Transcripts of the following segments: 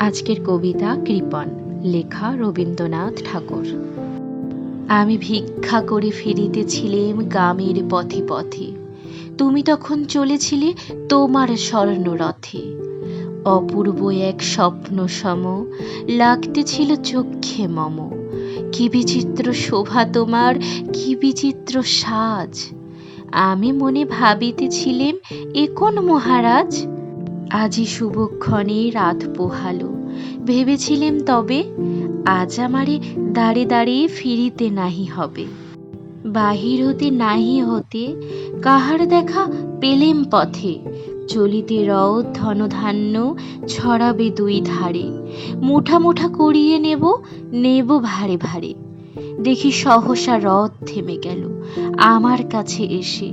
আজকের কবিতা কৃপণ লেখা রবীন্দ্রনাথ ঠাকুর। আমি ভিক্ষা করে ফিরিতেছিলেম গ্রামের পথে পথে। তুমি তখন চলেছিলে তোমার স্বর্ণরথে। অপূর্ব এক স্বপ্ন সম, লাগতেছিল চক্ষে মম। কি বিচিত্র শোভা তোমার, কি বিচিত্র সাজ। আমি মনে ভাবিতেছিলেম, এ কোন মহারাজ? আজি শুভক্ষণে রাত পোহালো। ভেবেছিলেম তবে আজ আমারে দাঁড়ে দাঁড়িয়ে ফিরিতে নাহি হবে। বাহির হতে নাহি হতে কাহার দেখা পেলেম পথে। চলিতে রথ ধনধান্য ছড়াবে দুই ধারে। মুঠা মুঠা করিয়ে নেব নেব ভারে ভারে। দেখি সহসা রথ থেমে গেল, আমার কাছে এসে।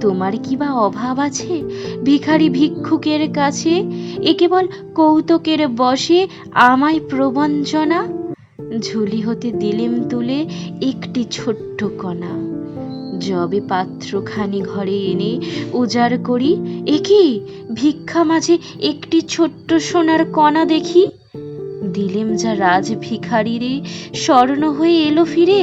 তোমার কি বা অভাব আছে? ভিখারি ভিক্ষুকের কাছে? এ কেবল কৌতুকের বসে আমায় প্রবঞ্চনা? ঝুলি হতে দিলেম তুলে একটি ছোট্ট কণা। যবে পাত্রখানি ঘরে এনে উজাড় করি, এ কি? ভিক্ষা মাঝে একটি ছোট্ট সোনার কণা দেখি। দিলেম যা রাজ ভিখারি রে স্বর্ণ হয়ে এলো ফিরে।